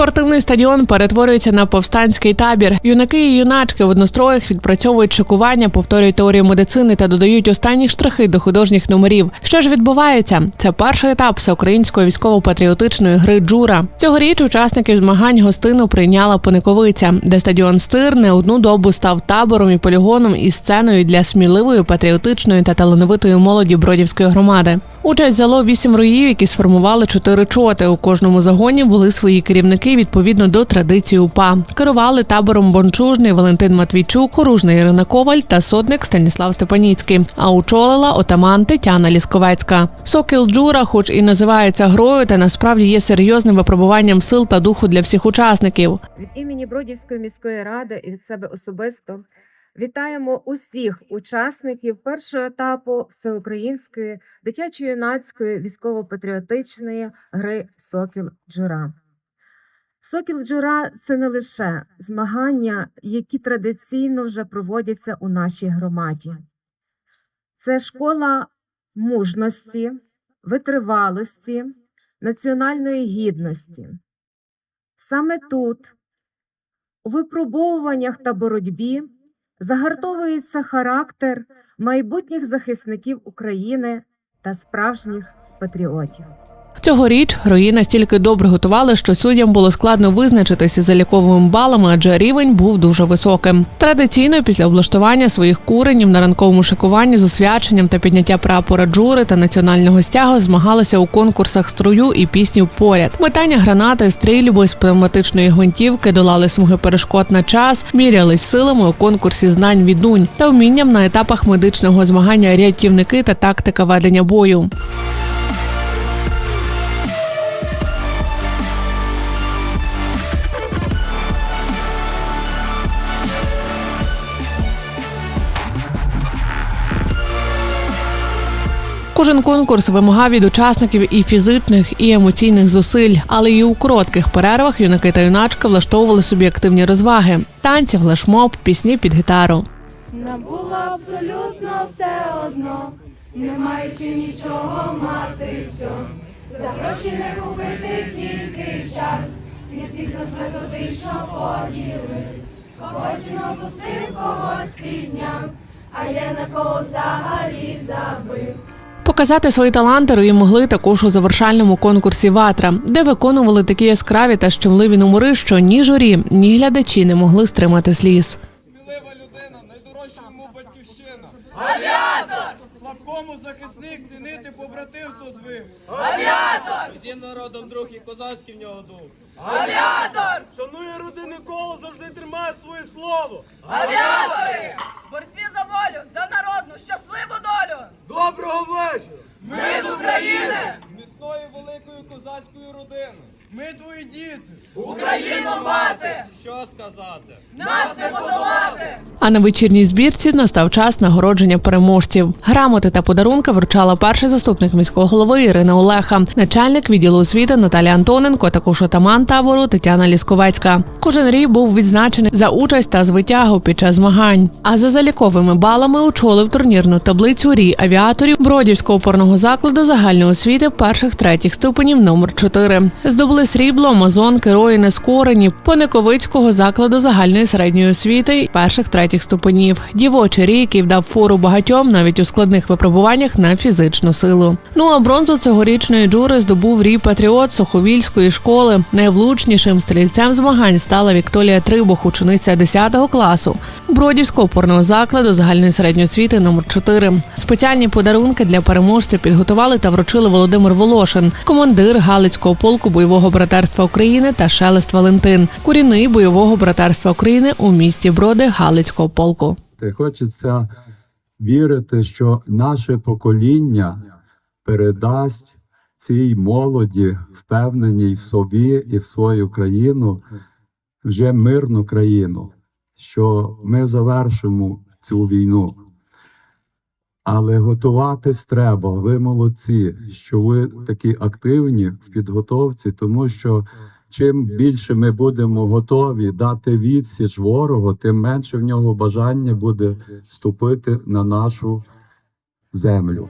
Спортивний стадіон перетворюється на повстанський табір. Юнаки і юначки в одностроях відпрацьовують шикування, повторюють теорію медицини та додають останні штрихи до художніх номерів. Що ж відбувається? Це перший етап всеукраїнської військово-патріотичної гри Джура. Цьогоріч учасників змагань гостину прийняла Пониковиця, де стадіон Стир не одну добу став табором і полігоном і сценою для сміливої, патріотичної та талановитої молоді Бродівської громади. Участь взяло вісім роїв, які сформували чотири чоти. У кожному загоні були свої керівники відповідно до традиції УПА. Керували табором Бончужний Валентин Матвійчук, хоружний Ірина Коваль та сотник Станіслав Степаніцький. А очолила отаман Тетяна Лісковецька. Сокіл Джура, хоч і називається грою, та насправді є серйозним випробуванням сил та духу для всіх учасників. Від імені Бродівської міської ради і від себе особисто вітаємо усіх учасників першого етапу всеукраїнської дитячо-юнацької військово-патріотичної гри Сокіл Джура. Сокіл Джура це не лише змагання, які традиційно вже проводяться у нашій громаді. Це школа мужності, витривалості, національної гідності. Саме тут, у випробовуваннях та боротьбі, загартовується характер майбутніх захисників України та справжніх патріотів. Цьогоріч грої настільки добре готували, що суддям було складно визначитися заліковими балами, адже рівень був дуже високим. Традиційно після облаштування своїх куренів на ранковому шикуванні з освяченням та підняття прапора джури та національного стягу змагалися у конкурсах строю і піснів поряд. Метання гранати, стрільби з пневматичної гвинтівки, долали смуги перешкод на час, мірялись силами у конкурсі знань відунь та вмінням на етапах медичного змагання рятівники та тактика ведення бою. Кожен конкурс вимагав від учасників і фізичних, і емоційних зусиль, але і у коротких перервах юнаки та юначки влаштовували собі активні розваги: танці, флешмоб, пісні під гітару. Нам було абсолютно все одно, не маючи нічого мати все. За гроші не купити тільки час, і всіх нас методично поділив. Когось він опустив, когось підняв, а я на кого взагалі забив. Показати свої таланти рої могли також у завершальному конкурсі Ватра, де виконували такі яскраві та щемливі номери, що ні журі, ні глядачі не могли стримати сліз. Смілива людина, найдорожча йому батьківщина. Авіатор! Слабкому захисник цінити побративство звик. Авіатор! Всім народом друг і козацький в нього дух. Авіатор! Шанує родини коло, завжди тримає своє слово. Авіатори! України! З міцної великої козацької родини. Ми твої діти. Україну мати! Що сказати? Нас не подолати! А на вечірній збірці настав час нагородження переможців. Грамоти та подарунки вручала перший заступник міського голови Ірина Олеха, начальник відділу освіти Наталія Антоненко, також отаман табору Тетяна Лісковецька. Кожен рій був відзначений за участь та звитягу під час змагань. А за заліковими балами очолив турнірну таблицю рій авіаторів Бродівського опорного закладу загальної освіти перших третіх ступенів номер 4 Здобули срібло Амазонки, Рої Нескорені, Пониковицького закладу загальної середньої освіти перших третіх ступенів. Дівочий рій, який вдав фору багатьом навіть у складних випробуваннях на фізичну силу. Ну а бронзу цьогорічної джури здобув рій Патріот Суховільської школи. Найвлучнішим стрільцем змагань стала Вікторія Трибух, учениця 10 класу Бродівського опорного закладу загальної середньої освіти номер 4 Спеціальні подарунки для переможців підготували та вручили Володимир Волошин, командир Галицького полку бойового братерства України та Шелест Валентин, курінний бойового братерства України у місті Броди Галицького полку. Хочеться вірити, що наше покоління передасть цій молоді, впевненій в собі і в свою країну, вже мирну країну, що ми завершимо цю війну. Але готуватись треба. Ви молодці, що ви такі активні в підготовці, тому що чим більше ми будемо готові дати відсіч ворогу, тим менше в нього бажання буде вступити на нашу землю.